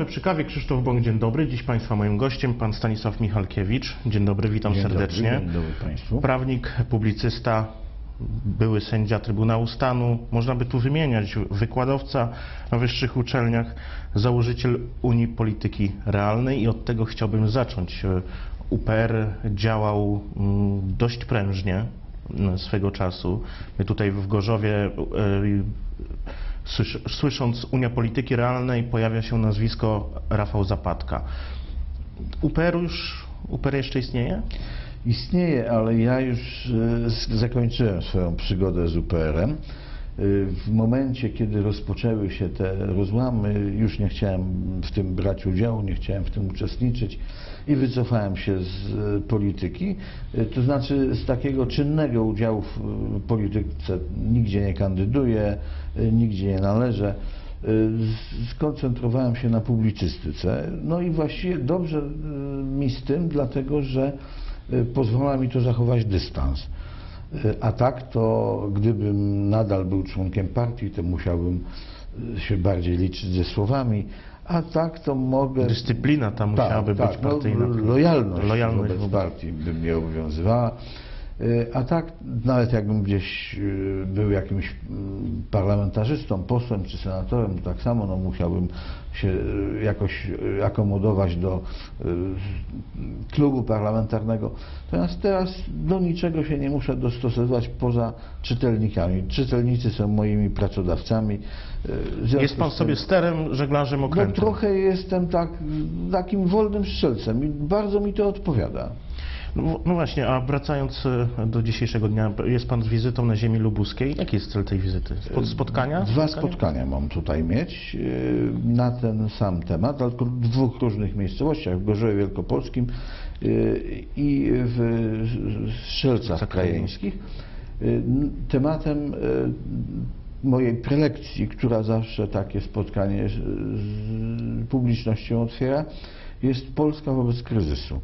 Rozmowy przy kawie. Krzysztof Bąk, dzień dobry. Dziś Państwa moim gościem pan Stanisław Michalkiewicz. Dzień dobry, witam Dzień serdecznie. Dobry, dzień dobry Państwu. Prawnik, publicysta, były sędzia Trybunału Stanu, można by tu wymieniać, wykładowca na wyższych uczelniach, założyciel Unii Polityki Realnej i od tego chciałbym zacząć. UPR działał mm, dość prężnie mm, swego czasu. My tutaj w Gorzowie słysz- słysząc Unia Polityki Realnej pojawia się nazwisko Rafał Zapadka. UPR już, UPR jeszcze istnieje? Istnieje, ale ja już e, zakończyłem swoją przygodę z UPR-em. W momencie, kiedy rozpoczęły się te rozłamy, już nie chciałem w tym brać udziału, nie chciałem w tym uczestniczyć i wycofałem się z e, polityki. E, To znaczy z takiego czynnego udziału w e, polityce nigdzie nie kandyduję, nigdzie nie należę. Skoncentrowałem się na publicystyce. No i właściwie dobrze mi z tym, dlatego że pozwala mi to zachować dystans. E, A tak to, gdybym nadal był członkiem partii, to musiałbym e, się bardziej liczyć ze słowami. A tak to mogę. Dyscyplina ta musiałaby być no, partyjna. lojalność, Lojalność wobec wobec- partii by mnie obowiązywała. E, A tak, nawet jakbym gdzieś e, był jakimś parlamentarzystą, posłem czy senatorem, to tak samo no, musiałbym się e, jakoś akomodować do klubu parlamentarnego. Natomiast teraz do niczego się nie muszę dostosowywać poza czytelnikami. Czytelnicy są moimi pracodawcami. Jest pan sobie sterem, żeglarzem no okrętem. trochę jestem tak, takim wolnym strzelcem i bardzo mi to odpowiada. No, no właśnie, a wracając e, do dzisiejszego dnia, jest pan z wizytą na ziemi lubuskiej. Jaki jest cel tej wizyty? Spod, spotkania? Dwa spotkania mam tutaj mieć yy, na ten sam temat, ale tylko w dwóch różnych miejscowościach, w Gorzowie Wielkopolskim i w Strzelcach Krajeńskich. Tematem mojej prelekcji, która zawsze takie spotkanie z publicznością otwiera, jest Polska wobec kryzysu.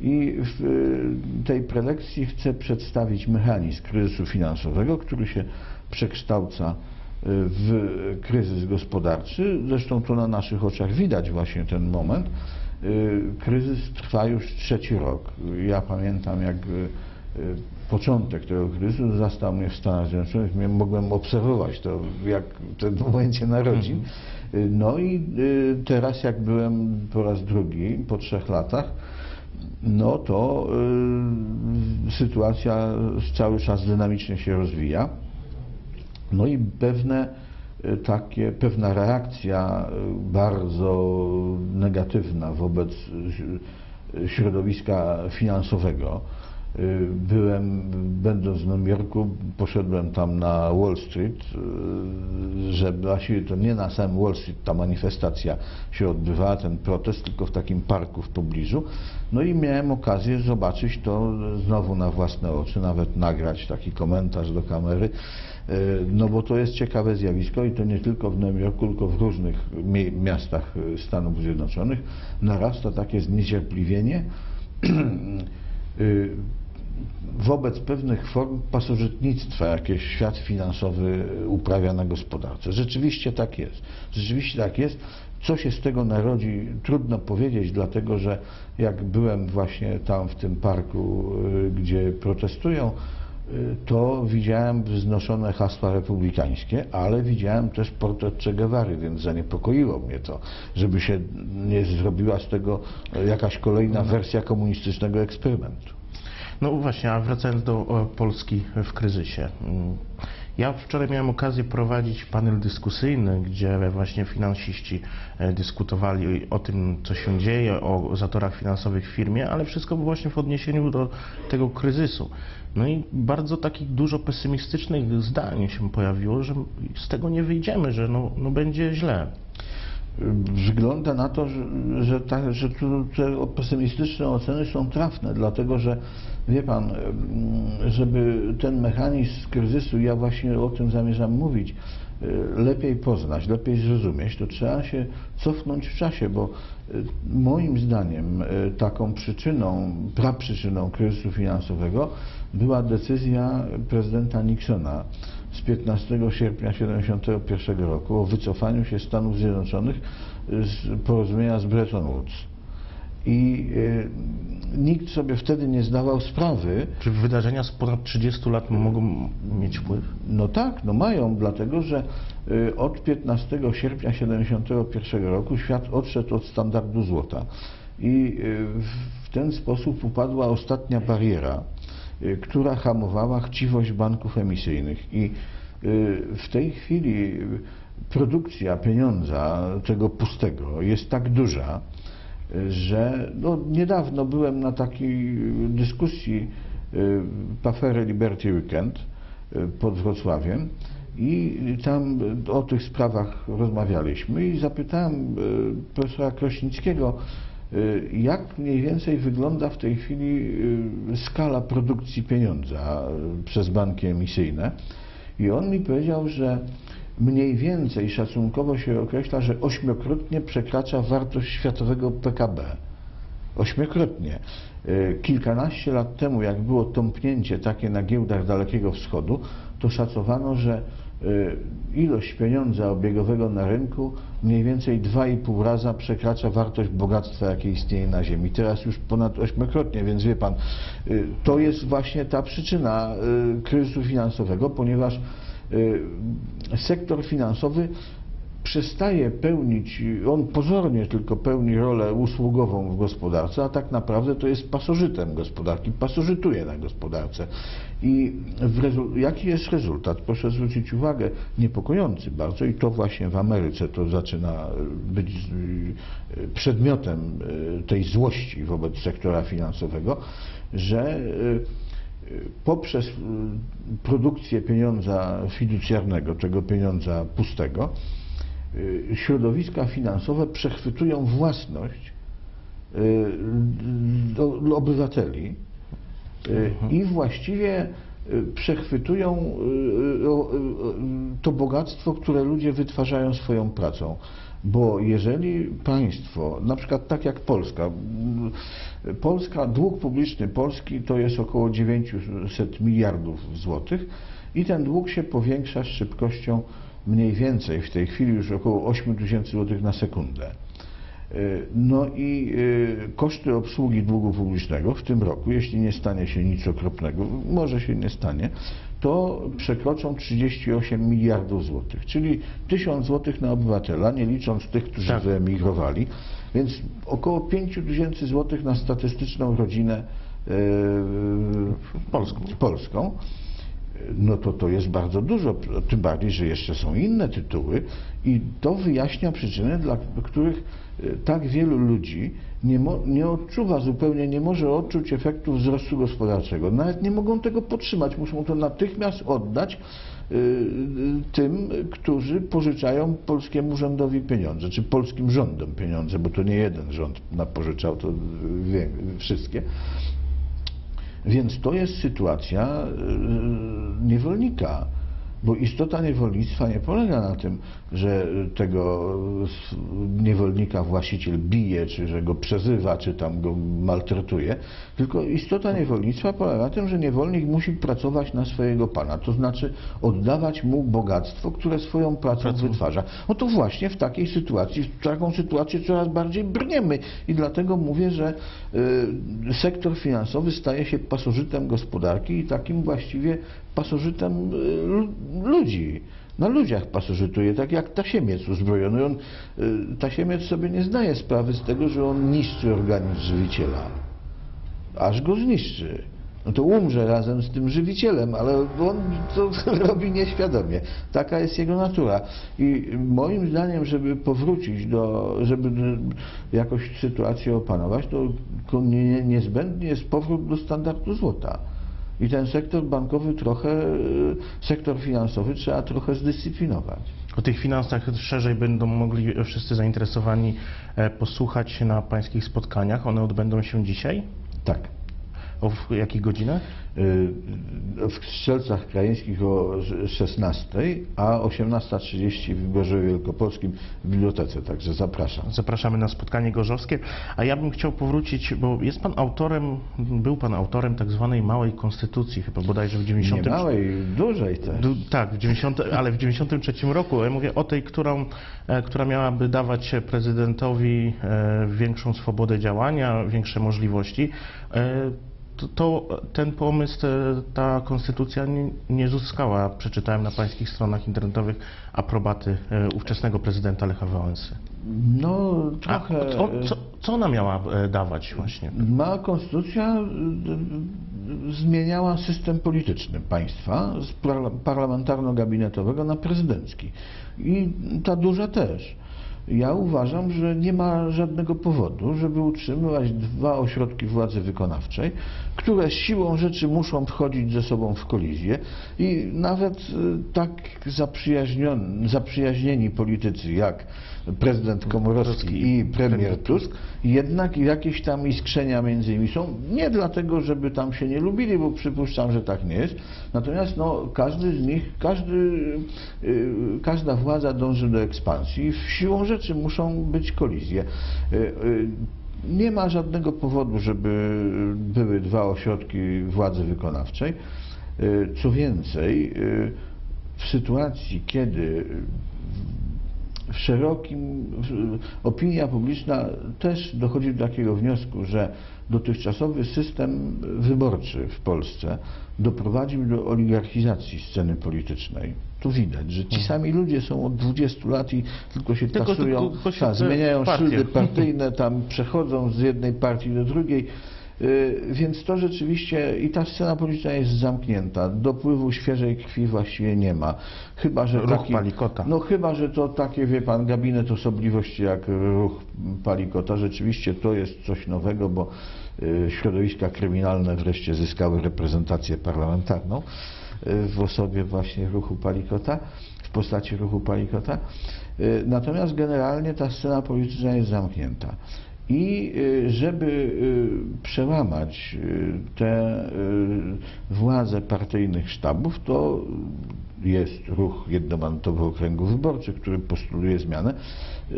I w y, tej prelekcji chcę przedstawić mechanizm kryzysu finansowego, który się przekształca y, w kryzys gospodarczy. Zresztą to na naszych oczach widać właśnie ten moment. Y, Kryzys trwa już trzeci rok. Ja pamiętam, jak początek tego kryzysu zastał mnie w Stanach Zjednoczonych. Mogłem obserwować to, jak w tym momencie narodzin. Y, No i teraz, jak byłem po raz drugi, po trzech latach, no to y, sytuacja cały czas dynamicznie się rozwija. No i pewne y, takie, pewna reakcja y, bardzo negatywna wobec y, środowiska finansowego. Y, Byłem, będąc w Nowym Jorku, poszedłem tam na Wall Street, y, że właściwie to nie na samym Wall Street ta manifestacja się odbywała, ten protest, tylko w takim parku w pobliżu. No i miałem okazję zobaczyć to znowu na własne oczy, nawet nagrać taki komentarz do kamery. E, No bo to jest ciekawe zjawisko i to nie tylko w Nowym Jorku, tylko w różnych miastach Stanów Zjednoczonych narasta takie zniecierpliwienie y, wobec pewnych form pasożytnictwa, jakie świat finansowy uprawia na gospodarce. Rzeczywiście tak jest. Rzeczywiście tak jest. Co się z tego narodzi, trudno powiedzieć, dlatego że jak byłem właśnie tam w tym parku, y, gdzie protestują, y, to widziałem wznoszone hasła republikańskie, ale widziałem też portret Che Guevary, więc zaniepokoiło mnie to, żeby się nie zrobiła z tego jakaś kolejna wersja komunistycznego eksperymentu. No właśnie, a wracając do o, Polski w kryzysie. Ja wczoraj miałem okazję prowadzić panel dyskusyjny, gdzie właśnie finansiści e, dyskutowali o tym, co się dzieje, o zatorach finansowych w firmie, ale wszystko właśnie w odniesieniu do tego kryzysu. No i bardzo takich dużo pesymistycznych zdań się pojawiło, że z tego nie wyjdziemy, że no, no będzie źle. Wygląda na to, że, że, ta, że tu te pesymistyczne oceny są trafne, dlatego że wie pan, em, żeby ten mechanizm kryzysu, ja właśnie o tym zamierzam mówić, e, lepiej poznać, lepiej zrozumieć, to trzeba się cofnąć w czasie, bo e, moim zdaniem e, taką przyczyną, praprzyczyną kryzysu finansowego była decyzja prezydenta Nixona z 15 sierpnia 1971 roku o wycofaniu się Stanów Zjednoczonych z porozumienia z Bretton Woods. I e, nikt sobie wtedy nie zdawał sprawy, Czy wydarzenia z ponad 30 lat mogą mieć wpływ? no tak, no mają, dlatego że y, od 15 sierpnia 1971 roku świat odszedł od standardu złota i y, w- ten sposób upadła ostatnia bariera, która hamowała chciwość banków emisyjnych. I y, w tej chwili y, produkcja pieniądza tego pustego jest tak duża, y, że no, niedawno byłem na takiej y, dyskusji y, Pafery Liberty Weekend y, pod Wrocławiem i tam y, o tych sprawach rozmawialiśmy i zapytałem y, profesora Krośnickiego, y, jak mniej więcej wygląda w tej chwili y, skala produkcji pieniądza y, przez banki emisyjne i on mi powiedział, że mniej więcej szacunkowo się określa, że ośmiokrotnie przekracza wartość światowego PKB. Ośmiokrotnie. Y, Kilkanaście lat temu, jak było tąpnięcie takie na giełdach Dalekiego Wschodu, to szacowano, że y, ilość pieniądza obiegowego na rynku mniej więcej 2,5 raza przekracza wartość bogactwa, jakie istnieje na Ziemi. Teraz już ponad ośmiokrotnie, więc wie pan, y, to jest właśnie ta przyczyna y, kryzysu finansowego, ponieważ y, sektor finansowy przestaje pełnić, on pozornie tylko pełni rolę usługową w gospodarce, a tak naprawdę to jest pasożytem gospodarki, pasożytuje na gospodarce. I jaki jest rezultat? Proszę zwrócić uwagę, niepokojący bardzo i to właśnie w Ameryce to zaczyna być y, przedmiotem y, tej złości wobec sektora finansowego, że poprzez produkcję pieniądza fiducjarnego, tego pieniądza pustego, środowiska finansowe przechwytują własność y, do, do obywateli y, i właściwie y, przechwytują y, y, y, y, to bogactwo, które ludzie wytwarzają swoją pracą. Bo jeżeli państwo, na przykład tak jak Polska, y, Polska, dług publiczny Polski to jest około 900 miliardów złotych i ten dług się powiększa z szybkością mniej więcej w tej chwili już około 8 tysięcy złotych na sekundę. Y, No i y, koszty obsługi długu publicznego w tym roku, jeśli nie stanie się nic okropnego, może się nie stanie, to przekroczą 38 miliardów złotych, czyli 1000 złotych na obywatela, nie licząc tych, którzy Tak. wyemigrowali, więc około 5 tysięcy złotych na statystyczną rodzinę y, Polską. polską no to to jest bardzo dużo, tym bardziej, że jeszcze są inne tytuły i to wyjaśnia przyczyny, dla których e, tak wielu ludzi nie, mo, nie odczuwa zupełnie, nie może odczuć efektu wzrostu gospodarczego. Nawet nie mogą tego podtrzymać, muszą to natychmiast oddać y, y, tym, którzy pożyczają polskiemu rządowi pieniądze, czy polskim rządom pieniądze, bo to nie jeden rząd napożyczał, to wszystkie. Więc to jest sytuacja y, niewolnika, bo istota niewolnictwa nie polega na tym, że tego niewolnika właściciel bije, czy że go przezywa, czy tam go maltretuje, tylko istota niewolnictwa polega na tym, że niewolnik musi pracować na swojego pana, to znaczy oddawać mu bogactwo, które swoją pracą Pracą. wytwarza. No to właśnie w takiej sytuacji, w taką sytuację coraz bardziej brniemy i dlatego mówię, że y, sektor finansowy staje się pasożytem gospodarki i takim właściwie pasożytem y, ludzi. Na ludziach pasożytuje, tak jak tasiemiec uzbrojony. On, y, tasiemiec sobie nie zdaje sprawy z tego, że on niszczy organizm żywiciela aż go zniszczy. No to umrze razem z tym żywicielem, ale on to robi nieświadomie. Taka jest jego natura. I moim zdaniem, żeby powrócić do, żeby jakoś sytuację opanować, to niezbędny jest powrót do standardu złota. I ten sektor bankowy trochę, sektor finansowy trzeba trochę zdyscyplinować. O tych finansach szerzej będą mogli wszyscy zainteresowani e, posłuchać na pańskich spotkaniach. One odbędą się dzisiaj. Tak. O w jakich godzinach? Y, W Strzelcach Krajeńskich o 16, a 18.30 w Wyborze Wielkopolskim w bibliotece, także zapraszam. Zapraszamy na spotkanie gorzowskie. A ja bym chciał powrócić, bo jest pan autorem, był pan autorem tak zwanej małej konstytucji, chyba bodajże w 90. Nie małej, dużej też. Du- Tak, w 90, ale w 93 roku. Ja mówię o tej, którą, e, która miałaby dawać prezydentowi e, większą swobodę działania, większe możliwości. E, To, to ten pomysł, e, ta konstytucja nie, nie uzyskała, przeczytałem na pańskich stronach internetowych, aprobaty e, ówczesnego prezydenta Lecha Wałęsy. No, A trochę... co, co, co ona miała e, dawać właśnie? Mała konstytucja zmieniała system polityczny państwa z parla- parlamentarno-gabinetowego na prezydencki. I ta duża też. Ja uważam, że nie ma żadnego powodu, żeby utrzymywać dwa ośrodki władzy wykonawczej, które siłą rzeczy muszą wchodzić ze sobą w kolizję i nawet y, tak zaprzyjaźnieni politycy jak prezydent Komorowski i premier Tusk, jednak jakieś tam iskrzenia między nimi są. Nie dlatego, żeby tam się nie lubili, bo przypuszczam, że tak nie jest. Natomiast no, każdy z nich, każdy, y, każda władza dąży do ekspansji siłą rzeczy muszą być kolizje. Y, y, nie ma żadnego powodu, żeby były dwa ośrodki władzy wykonawczej. Co więcej, w sytuacji, kiedy w szerokim, opinia publiczna też dochodzi do takiego wniosku, że dotychczasowy system wyborczy w Polsce doprowadził do oligarchizacji sceny politycznej. Tu widać, że ci sami ludzie są od 20 lat i tylko się Tylko- tasują, tylko się te zmieniają partie. szyldy partyjne, tam przechodzą z jednej partii do drugiej. Y, Więc to rzeczywiście i ta scena polityczna jest zamknięta. Dopływu świeżej krwi właściwie nie ma. Chyba, że Ruch taki, Palikota. No chyba, że to takie, wie pan, gabinet osobliwości jak ruch Palikota. Rzeczywiście to jest coś nowego, bo y, środowiska kryminalne wreszcie zyskały reprezentację parlamentarną y, w osobie właśnie ruchu Palikota, w postaci ruchu Palikota. Natomiast generalnie ta scena polityczna jest zamknięta. I y, żeby y, przełamać y, te władze partyjnych sztabów, to jest ruch jednomandatowych okręgów wyborczych, który postuluje zmianę.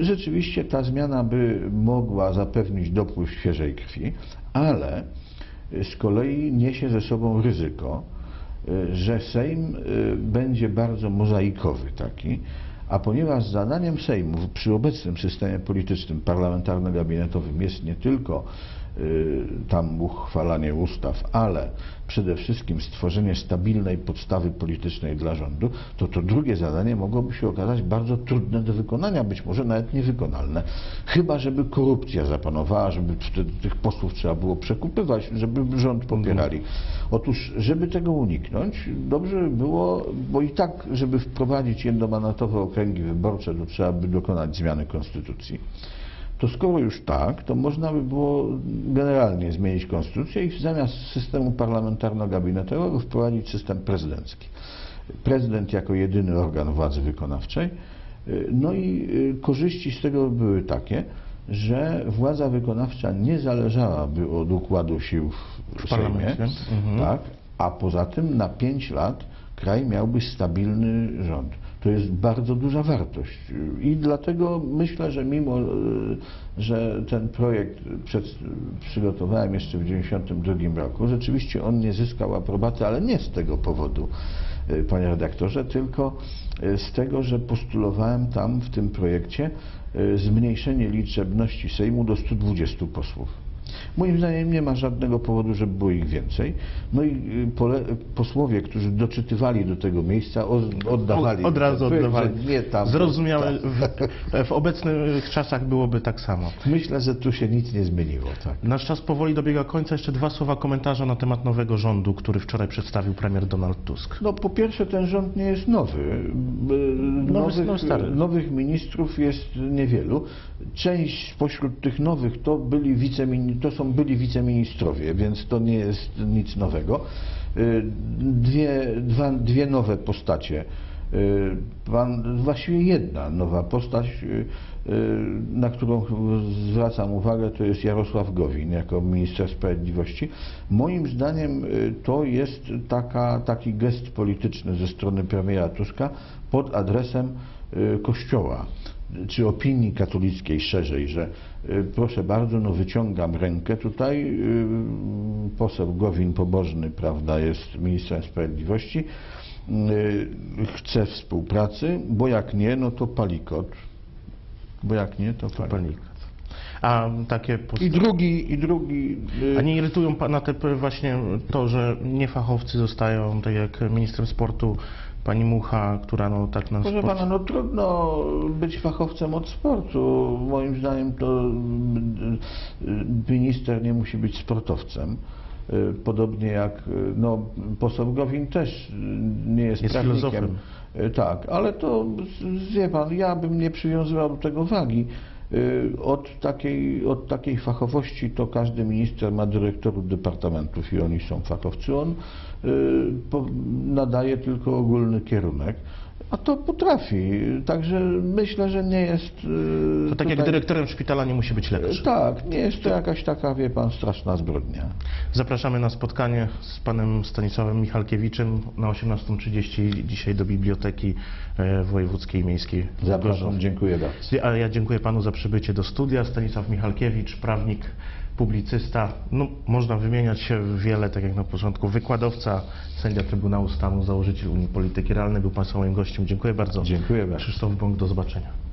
Rzeczywiście ta zmiana by mogła zapewnić dopływ świeżej krwi, ale z kolei niesie ze sobą ryzyko, że Sejm będzie bardzo mozaikowy taki, a ponieważ zadaniem Sejmu przy obecnym systemie politycznym parlamentarno-gabinetowym jest nie tylko tam uchwalanie ustaw, ale przede wszystkim stworzenie stabilnej podstawy politycznej dla rządu, to to drugie zadanie mogłoby się okazać bardzo trudne do wykonania, być może nawet niewykonalne. Chyba, żeby korupcja zapanowała, żeby wtedy tych posłów trzeba było przekupywać, żeby rząd popierali. Otóż, żeby tego uniknąć, dobrze by było, bo i tak, żeby wprowadzić jednomandatowe okręgi wyborcze, to trzeba by dokonać zmiany konstytucji to skoro już tak, to można by było generalnie zmienić konstytucję i zamiast systemu parlamentarno-gabinetowego wprowadzić system prezydencki. Prezydent jako jedyny organ władzy wykonawczej. No i y, korzyści z tego były takie, że władza wykonawcza nie zależałaby od układu sił w, W Sejmie. Mhm. tak, a poza tym na 5 lat kraj miałby stabilny rząd. To jest bardzo duża wartość i dlatego myślę, że mimo, e, że ten projekt przed, przygotowałem jeszcze w 1992 roku, rzeczywiście on nie zyskał aprobaty, ale nie z tego powodu, e, panie redaktorze, tylko e, z tego, że postulowałem tam w tym projekcie zmniejszenie liczebności Sejmu do 120 posłów. Moim zdaniem nie ma żadnego powodu, żeby było ich więcej. No i y, pole, posłowie, którzy doczytywali do tego miejsca, od- oddawali. Od razu ten projekt, oddawali. Nie tam. Zrozumiałe, Tak. w, w obecnych czasach byłoby tak samo. Myślę, że tu się nic nie zmieniło. Tak. Nasz czas powoli dobiega końca. Jeszcze dwa słowa komentarza na temat nowego rządu, który wczoraj przedstawił premier Donald Tusk. No po pierwsze ten rząd nie jest nowy. Y, Nowych, no, nowych ministrów jest niewielu. Część spośród tych nowych to byli, wicemini- to są byli wiceministrowie, więc to nie jest nic nowego. Y, Dwie, dwa, dwie nowe postacie Y, Pan, właściwie jedna nowa postać, y, na którą zwracam uwagę, to jest Jarosław Gowin jako minister sprawiedliwości. Moim zdaniem to jest taka, taki gest polityczny ze strony premiera Tuska pod adresem Kościoła czy opinii katolickiej szerzej, że y, proszę bardzo, no wyciągam rękę tutaj, y, poseł Gowin pobożny, prawda, jest ministrem sprawiedliwości, y, chce współpracy, bo jak nie, no to palikot, bo jak nie, to palikot. Panik. A takie I post- drugi, i drugi, A nie irytują pana te właśnie to, że niefachowcy zostają, tak jak ministrem sportu pani Mucha, która no tak na Proszę pana, no trudno być fachowcem od sportu. Moim zdaniem to y, y, minister nie musi być sportowcem. Y, Podobnie jak no, poseł Gowin też nie jest, Jest prawnikiem. filozofem. Tak, ale to wie pan, ja bym nie przywiązywał do tego wagi. Od takiej, od takiej fachowości to każdy minister ma dyrektorów departamentów i oni są fachowcy. On nadaje tylko ogólny kierunek, a to potrafi. Także myślę, że nie jest. y, To tak jak tutaj- dyrektorem szpitala nie musi być lepszy. Tak, nie jest to jakaś taka, wie pan, straszna zbrodnia. Zapraszamy na spotkanie z panem Stanisławem Michalkiewiczem na 18.30 dzisiaj do Biblioteki e, Wojewódzkiej Miejskiej Zapraszam, dziękuję bardzo. A ja dziękuję panu za przybycie do studia. Stanisław Michalkiewicz, prawnik, publicysta. No, można wymieniać się wiele, tak jak na początku. Wykładowca, sędzia Trybunału Stanu, założyciel Unii Polityki Realnej. Był pan moim gościem. Dziękuję bardzo. Dziękuję bardzo. Krzysztof Bąk, do zobaczenia.